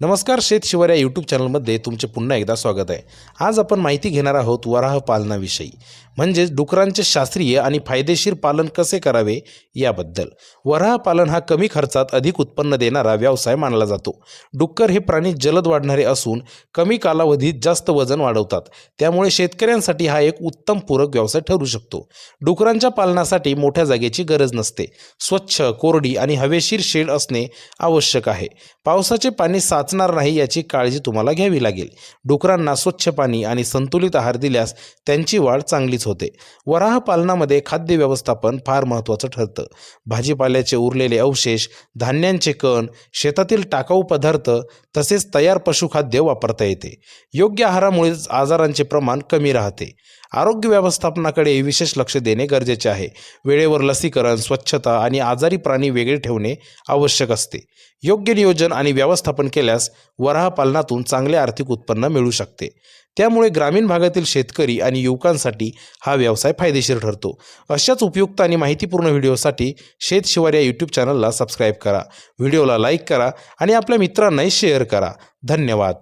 नमस्कार शेत या यूट्यूब चॅनलमध्ये तुमचे पुन्हा एकदा स्वागत आहे. आज आपण माहिती घेणार आहोत वराह पालनाविषयी. म्हणजेच डुकरांचे शास्त्रीय आणि फायदेशीर पालन कसे करावे याबद्दल. वराह पालन हा कमी खर्चात अधिक उत्पन्न देणारा व्यवसाय मानला जातो. डुक्कर हे प्राणी जलद वाढणारे असून कमी कालावधीत जास्त वजन वाढवतात. त्यामुळे शेतकऱ्यांसाठी हा एक उत्तम पूरक व्यवसाय ठरू शकतो. डुकरांच्या पालनासाठी मोठ्या जागेची गरज नसते. स्वच्छ कोरडी आणि हवेशीर शेड असणे आवश्यक आहे. पावसाचे पाणी साचणार नाही याची काळजी तुम्हाला घ्यावी लागेल. डुकरांना स्वच्छ पाणी आणि संतुलित आहार दिल्यास त्यांची वाढ चांगलीच होते. वराह पालनामध्ये खाद्य व्यवस्थापन फार महत्त्वाचं ठरतं. भाजीपाल्याचे उरलेले अवशेष धान्यांचे कण शेतातील टाकाऊ पदार्थ तसेच तयार पशुखाद्य वापरता येते. योग्य आहारामुळेच आजारांचे प्रमाण कमी राहते. आरोग्य व्यवस्थापनाकडे विशेष लक्ष देणे गरजेचे आहे. वेळेवर लसीकरण स्वच्छता आणि आजारी प्राणी वेगळे ठेवणे आवश्यक असते. योग्य नियोजन आणि व्यवस्थापन केल्यास वराह पालनातून चांगले आर्थिक उत्पन्न मिळू शकते. त्यामुळे ग्रामीण भागातील शेतकरी आणि युवकांसाठी हा व्यवसाय फायदेशीर ठरतो. अशाच उपयुक्त आणि माहितीपूर्ण व्हिडिओसाठी शेत शिवार या यूट्यूब चॅनलला सबस्क्राईब करा. व्हिडिओला लाईक करा आणि आपल्या मित्रांनाही शेअर करा. धन्यवाद.